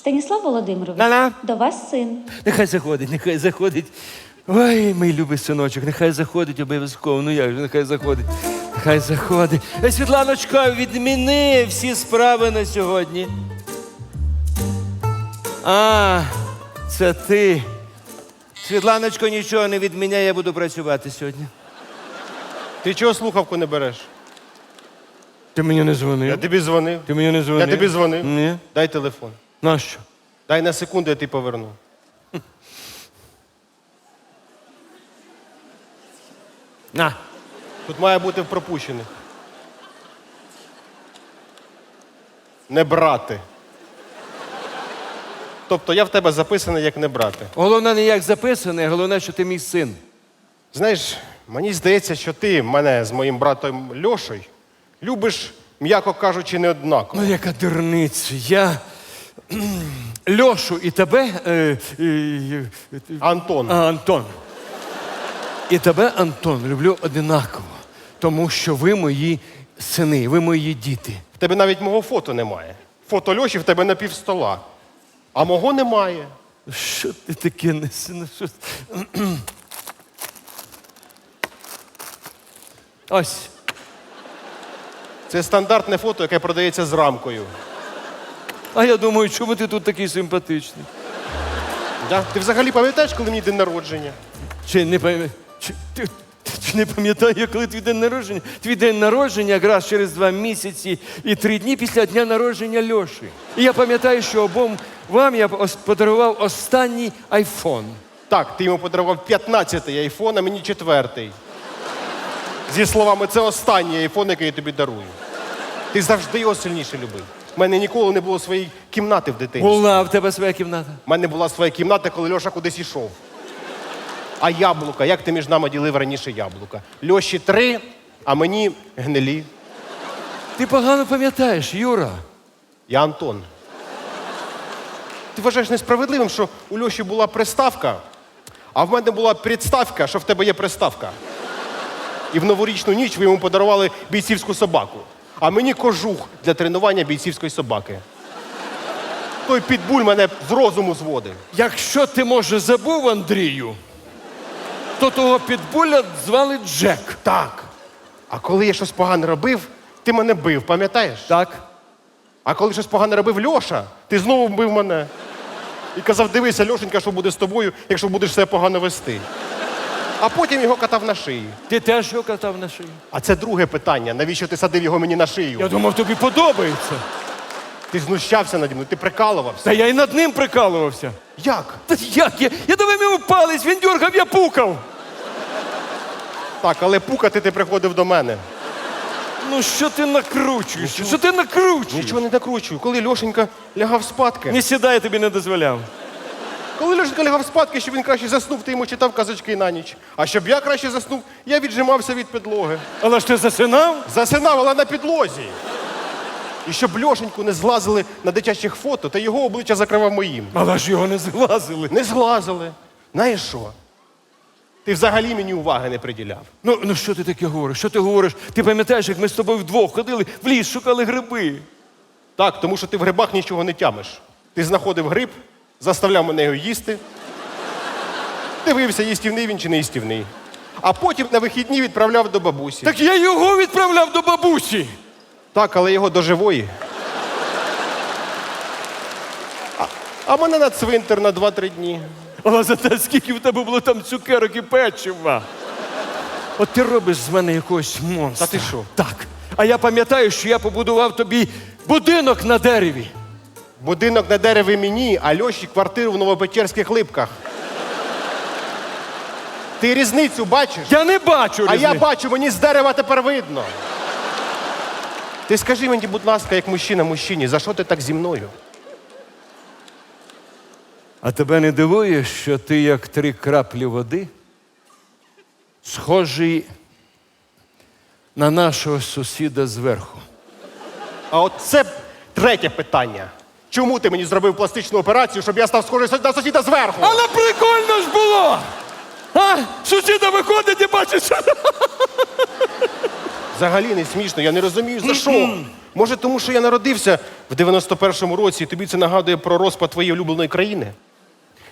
Станіслав Володимирович, На-на. до вас син. Нехай заходить, нехай заходить. Ой, мій любий синочок, нехай заходить обов'язково. Ну як же, нехай заходить. Нехай заходить. Е, Світланочка, відміни всі справи на сьогодні. А, це ти. Світланочко, нічого не відміняй, я буду працювати сьогодні. Ти чого слухавку не береш? Ти мені не дзвонив. Я тобі дзвонив. Ти мені не дзвонив. Я тобі дзвонив. Ні. Дай телефон. Нащо? Дай на секунду, я ти поверну. На. Тут має бути в пропущених. Не брати. Тобто я в тебе записаний як не брати. Головне не як записане, головне, що ти мій син. Знаєш, мені здається, що ти мене з моїм братом Льошею любиш, м'яко кажучи, не однаково. Ну, яка дурниця. Я Льошу і тебе. Е, е, е, Антон, а, Антон. І тебе, Антон, люблю одинаково, тому що ви мої сини, ви мої діти. в тебе навіть мого фото немає. Фото Льоші в тебе на пів стола. А мого немає. Що ти таке неси? Ну, що... Ось. Це стандартне фото, яке продається з рамкою. А я думаю, чому ти тут такий симпатичний? Да? Ти взагалі пам'ятаєш, коли мені день народження? Чи не пам'ятаю? Чи, ти, ти чи не пам'ятаю, коли твій день народження? Твій день народження якраз через два місяці і три дні після дня народження Льоші. І я пам'ятаю, що обом вам я ос- подарував останній айфон. Так, ти йому подарував 15-й айфон, а мені четвертий. Зі словами, це останній айфон, який я тобі дарую. Ти завжди його сильніше любив. У мене ніколи не було своєї кімнати в дитинстві. Була в тебе своя кімната. У мене була своя кімната, коли Льоша кудись ішов. А яблука, як ти між нами ділив раніше яблука? Льоші три, а мені гнилі. Ти погано пам'ятаєш, Юра. Я Антон. Ти вважаєш несправедливим, що у Льоші була приставка, а в мене була представка, що в тебе є приставка. І в новорічну ніч ви йому подарували бійцівську собаку, а мені кожух для тренування бійцівської собаки. Той підбуль мене з розуму зводив. Якщо ти, може, забув Андрію, то того підбуля звали Джек. Так. А коли я щось погане робив, ти мене бив, пам'ятаєш? Так? А коли щось погане робив Льоша, ти знову бив мене. І казав, дивися, Льошенька, що буде з тобою, якщо будеш себе погано вести. А потім його катав на шиї. Ти теж його катав на шиї? А це друге питання. Навіщо ти садив його мені на шию? Я думав, тобі подобається. Ти знущався наді мною, ти прикалувався. Та я і над ним прикалувався. Як? Та як я? Я давав йому палець, він дюргав, я пукав. Так, але пукати ти приходив до мене. Ну що ти накручуєш? Що ти накручуєш? Нічого не накручую. Коли Льошенька лягав спадки. Не сідай, я тобі не дозволяв. Коли Льошенька лягав спадки, щоб він краще заснув, ти йому читав казочки на ніч. А щоб я краще заснув, я віджимався від підлоги. Але ж ти засинав? Засинав, але на підлозі. І щоб Льошеньку не зглазили на дитячих фото, та його обличчя закривав моїм. Але ж його не зглазили. Не зглазили. Знаєш що? Ти взагалі мені уваги не приділяв. Ну, ну що ти таке говориш? Що ти говориш? Ти пам'ятаєш, як ми з тобою вдвох ходили в ліс, шукали гриби. Так, тому що ти в грибах нічого не тямиш. Ти знаходив гриб, заставляв мене його їсти. Дивився, їстівний він чи не їстівний. А потім на вихідні відправляв до бабусі. Так я його відправляв до бабусі. Так, але його до живої. А, а мене на цвинтар на 2-3 дні. Але зате скільки в тебе було там цукерок і печива. От ти робиш з мене якогось монстра. Та ти що? Так. А я пам'ятаю, що я побудував тобі будинок на дереві. Будинок на дереві мені, а Льоші квартиру в Новопечерських липках. Ти різницю бачиш? Я не бачу. А я бачу, мені з дерева тепер видно. Ти скажи мені, будь ласка, як мужчина мужчині, за що ти так зі мною? А тебе не дивує, що ти як три краплі води, схожий на нашого сусіда зверху. А от це третє питання. Чому ти мені зробив пластичну операцію, щоб я став схожий на сусіда зверху? Але прикольно ж було! А? Сусіда виходить і бачить, що Взагалі не смішно, я не розумію за що. Може, тому що я народився в 91-му році, і тобі це нагадує про розпад твоєї улюбленої країни?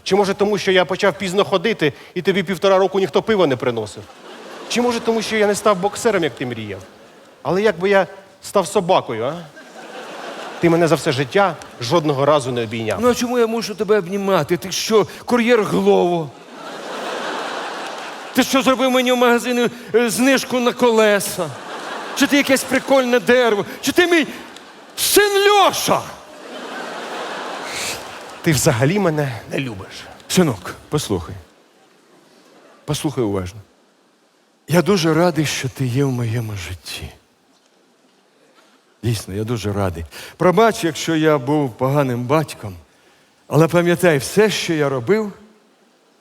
Чи може тому, що я почав пізно ходити, і тобі півтора року ніхто пива не приносив? Чи може тому, що я не став боксером, як ти мріяв? Але як би я став собакою, а? Ти мене за все життя жодного разу не обійняв. Ну а чому я мушу тебе обнімати? Ти що, кур'єр Глово? Ти що зробив мені в магазині е, знижку на колеса? Чи ти якесь прикольне дерево? Чи ти мій син Льоша? Ти взагалі мене не любиш. Синок, послухай. Послухай уважно. Я дуже радий, що ти є в моєму житті. Дійсно, я дуже радий. Пробач, якщо я був поганим батьком, але пам'ятай, все, що я робив,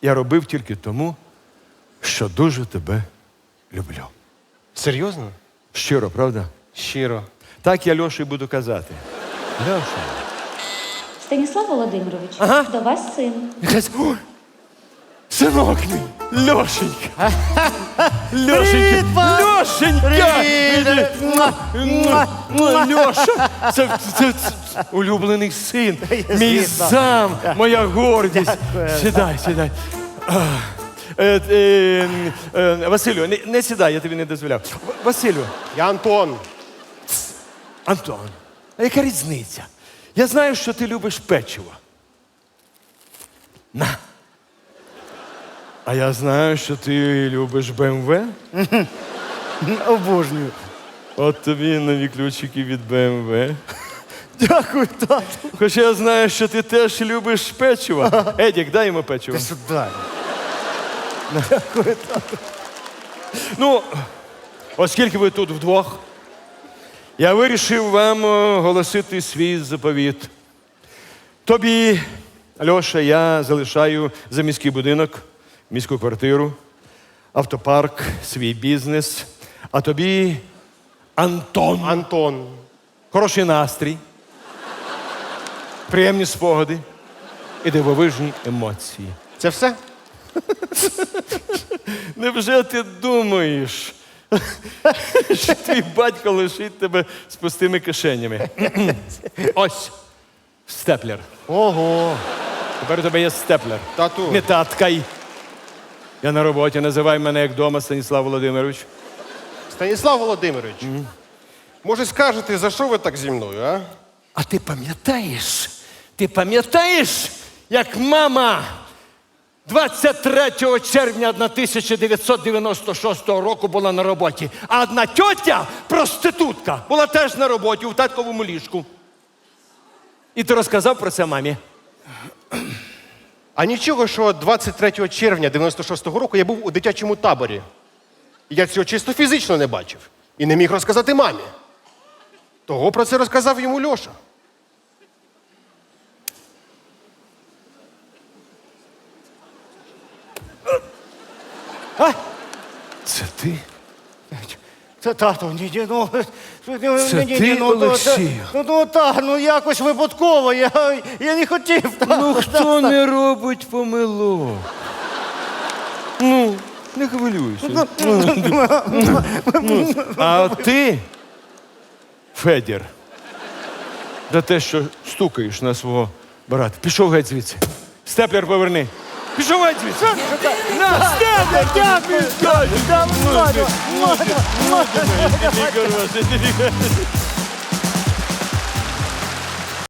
я робив тільки тому, що дуже тебе люблю. Серйозно? Щиро, правда? Щиро. Так я Льоші буду казати. Льоша. Станіслав Володимирович, Ага. до вас син. Якась, ой, синок мій, Льошенька. Льошенька, Льошенька. Льоша, це, це, це улюблений син, мій зам, моя гордість. Сідай, сідай. А, е, е, е, Василю, не, не сідай, я тобі не дозволяв. В- Василю, Я Антон. Антон, а яка різниця? Я знаю, що ти любиш печиво. На. А я знаю, що ти любиш БМВ. Обожнюю. От тобі нові ключики від БМВ. Дякую, тату. Хоча я знаю, що ти теж любиш печиво. Едік, дай йому печиво. Ти сюди. Ну, оскільки ви тут вдвох, я вирішив вам оголосити свій заповіт. Тобі, Льоша, я залишаю за міський будинок, міську квартиру, автопарк, свій бізнес. А тобі, Антон, Антон. хороший настрій, приємні спогади і дивовижні емоції. Це все? Невже ти думаєш, що твій батько лишить тебе з пустими кишенями? Ось степлер. Ого. Тепер у тебе є степлер. Тату. Не таткай. Я на роботі, називай мене як дома, Станіслав Володимирович. Станіслав Володимирович. Може, скажете, за що ви так зі мною, а? А ти пам'ятаєш? Ти пам'ятаєш, як мама 23 червня 1996 року була на роботі, а одна тьотя, проститутка, була теж на роботі у татковому ліжку. І ти розказав про це мамі. А нічого, що 23 червня 96-го року я був у дитячому таборі. Я цього чисто фізично не бачив. І не міг розказати мамі. Того про це розказав йому Льоша. Це ти? Це тато, ні, ні, ну, ні, Це ні, ні, ти, ну, ну, Олексію? Ну, ну так, ну якось випадково, я, я не хотів. так. Ну хто не робить помилок? Не хвилюйся. А ти, Федір, за те, що стукаєш на свого брата. Пішов геть звідси. Степлер поверни. Пішов геть звідси. На, степлер! Дякую. Дякую. Ладно. Ти хороший, ти хороший.